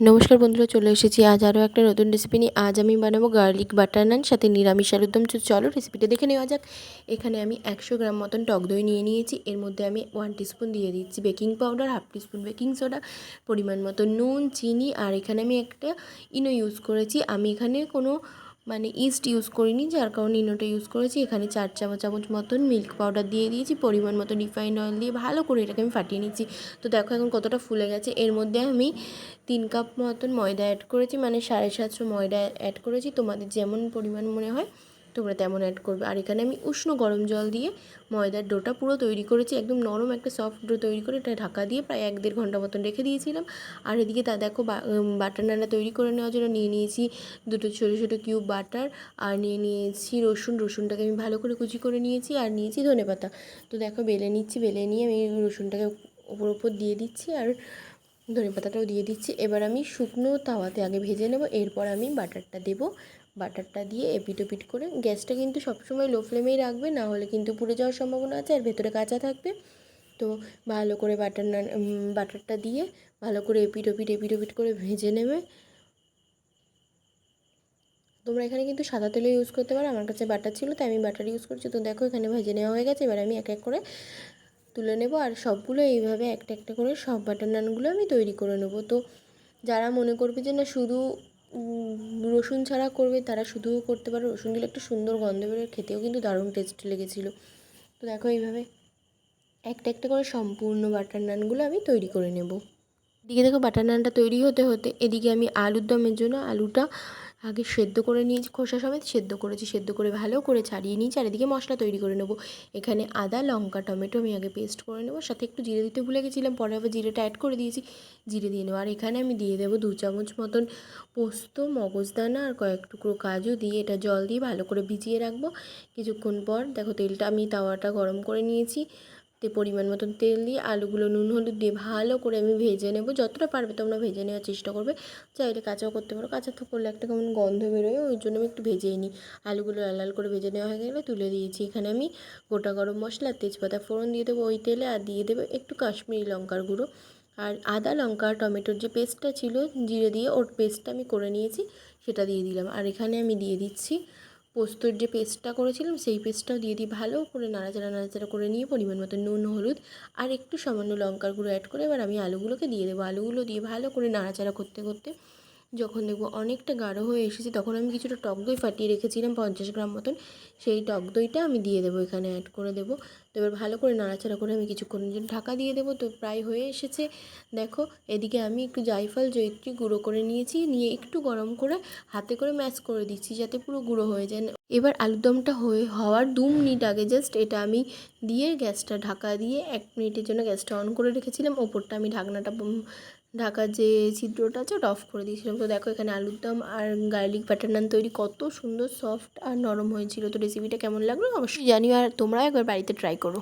নমস্কার বন্ধুরা, চলে এসেছি আজ আরও একটা নতুন রেসিপি নিয়ে। আজ আমি বানাবো গার্লিক বাটার নান সাথে নিরামিষ আলুর দম। চলো রেসিপিটা দেখে নেওয়া যাক। এখানে আমি একশো গ্রাম মতন টক দই নিয়ে নিয়েছি। এর মধ্যে আমি ওয়ান টিস্পুন দিয়ে দিচ্ছি baking powder half teaspoon baking soda পরিমাণ মতো নুন, চিনি, আর এখানে আমি একটা ইনো ইউজ করেছি। আমি এখানে কোনো মানে ইস্ট ইউজ করিনি, যার কারণে ইনোটা ইউজ করেছি। এখানে চার চামচ চামচ মতন মিল্ক পাউডার দিয়ে দিয়েছি, পরিমাণ মতো রিফাইন্ড অয়েল দিয়ে ভালো করে এটাকে আমি ফাটিয়ে নিচ্ছি। তো দেখো এখন কতটা ফুলে গেছে। এর মধ্যে আমি তিন কাপ মতন ময়দা অ্যাড করেছি মানে সাড়ে সাতশো ময়দা অ্যাড করেছি। তোমাদের যেমন পরিমাণ মনে হয় তোমরা তেমন অ্যাড করবে। আর এখানে আমি উষ্ণ গরম জল দিয়ে ময়দার ডোটা পুরো তৈরি করেছি, একদম নরম একটা সফট ডো তৈরি করে এটা ঢাকা দিয়ে প্রায় এক দেড় ঘণ্টা মতন রেখে দিয়েছিলাম। আর এদিকে তা দেখো বাটার নানা তৈরি করে নেওয়ার জন্য নিয়ে নিয়েছি দুটো ছোটো ছোটো কিউব বাটার আর নিয়ে নিয়েছি রসুন। রসুনটাকে আমি ভালো করে কুচি করে নিয়েছি আর নিয়েছি ধনে পাতা। তো দেখো বেলে নিচ্ছি, বেলে নিয়ে আমি রসুনটাকে ওপর ওপর দিয়ে দিচ্ছি আর ধনে পাতাটাও দিয়ে দিচ্ছি। এবার আমি শুকনো তাওয়াতে আগে ভেজে নেব, এরপর আমি বাটারটা দেব। বাটারটা দিয়ে এপিট ওপিট করে গ্যাসটা কিন্তু সবসময় লো ফ্লেমেই রাখবে না হলে কিন্তু পুড়ে যাওয়ার সম্ভাবনা আছে আর ভেতরে কাঁচা থাকবে। তো ভালো করে বাটার না বাটারটা দিয়ে ভালো করে এপিট ওপিট এপিট ওপিট করে ভেজে নেবে। তোমরা এখানে কিন্তু সাদা তেলও ইউজ করতে পারো, আমার কাছে বাটার ছিল, তাই আমি বাটার ইউজ করছি। তো দেখো এখানে ভেজে নেওয়া হয়ে গেছে, এবার আমি এক এক করে তুলে নেব আর সবগুলো এইভাবে একটা একটা করে সব বাটার নানগুলো আমি তৈরি করে নেব। তো যারা মনে করবে যে না, শুধু রসুন ছাড়া করবে, তারা শুধুও করতে পারে রসুন দিলে একটু সুন্দর গন্ধ বেরোয় খেতেও কিন্তু দারুণ টেস্ট লেগেছিলো। তো দেখো এইভাবে একটা একটা করে সম্পূর্ণ বাটার নানগুলো আমি তৈরি করে নেব। এদিকে দেখো বাটার নানটা তৈরি হতে হতে এদিকে আমি আলুর দমের জন্য আলুটা আগে সেদ্ধ করে নিয়েছি, খোসা সমেত সেদ্ধ করেছি, সেদ্ধ করে ভালো করে ছাড়িয়ে নিয়েছি আর এদিকে মশলা তৈরি করে নেব। এখানে আদা, লঙ্কা, টমেটো আমি আগে পেস্ট করে নেব, সাথে একটু জিরে দিতে ভুলে গেছিলাম, পরে আবার জিরেটা অ্যাড করে দিয়েছি, জিরে দিয়ে নেব। আর এখানে আমি দিয়ে দেবো দু চামচ মতন পোস্ত, মগজদানা আর কয়েক টুকরো কাজু দিয়ে এটা জল দিয়ে ভালো করে ভিজিয়ে রাখব। কিছুক্ষণ পর, দেখো তেলটা আমি তাওয়াটা গরম করে নিয়েছি তে পরিমাণ মতন তেল দিয়ে আলুগুলো নুন, হলুদ দিয়ে ভালো করে আমি ভেজে নেব। যতটা পারবে তোমরা ভেজে নেওয়ার চেষ্টা করবে। চাইলে কাঁচাও করতে পারো। কাঁচা তো করলে একটা কেমন গন্ধ বেরোয়, ওই জন্য আমি একটু ভেজেই নিই। আলুগুলো লাল লাল করে ভেজে নেওয়া হয়ে গেলে তুলে দিয়েছি। এখানে আমি গোটা গরম মশলা, তেজপাতা, ফোড়ন দিয়ে দেবো ওই তেলে আর দিয়ে দেবো একটু কাশ্মীরি লঙ্কার গুঁড়ো। আর আদা লঙ্কা, টমেটোর যে পেস্টটা ছিল, জিরে দিয়ে ওর পেস্টটা আমি করে নিয়েছি, সেটা দিয়ে দিলাম। আর এখানে আমি দিয়ে দিচ্ছি পোস্তর যে পেস্টটা করেছিলাম, সেই পেস্টটাও দিয়ে দিই ভালো করে নাড়াচাড়া নাড়াচাড়া করে নিয়ে পরিমাণ মতো নুন, হলুদ আর একটু সামান্য লঙ্কার গুঁড়ো অ্যাড করে এবার আমি আলুগুলোকে দিয়ে দেবো। আলুগুলো দিয়ে ভালো করে নাড়াচাড়া করতে করতে যখন দেখব অনেকটা গাঢ় হয়ে এসেছে, তখন আমি কিছুটা টক দই ফাটিয়ে রেখেছিলাম পঞ্চাশ গ্রাম মতন। সেই টক দইটা আমি দিয়ে দেবো এখানে অ্যাড করে দেবো। তো এবার ভালো করে নাড়াচাড়া করে আমি কিছুক্ষণের জন্য ঢাকা দিয়ে দেবো, তো প্রায় হয়ে এসেছে। দেখো, এদিকে আমি একটু জাইফল জৈত্রী গুঁড়ো করে নিয়েছি, নিয়ে একটু গরম করে হাতে করে ম্যাশ করে দিচ্ছি যাতে পুরো গুঁড়ো হয়ে যায়। এবার আলুরদমটা হয়ে, হওয়ার দু মিনিট আগে জাস্ট এটা আমি দিয়ে গ্যাসটা ঢাকা দিয়ে এক মিনিটের জন্য গ্যাসটা অন করে রেখেছিলাম। ওপরটা আমি ঢাকনাটা ঢাকার যে ছিদ্রটা আছে ওটা অফ করে দিয়েছিলাম। তো দেখো এখানে আলুর দম আর গার্লিক বাটার নান তৈরি কত সুন্দর সফট আর নরম হয়েছিল। তো রেসিপিটা কেমন লাগল অবশ্যই জানিও আর তোমরা একবার বাড়িতে ট্রাই করো।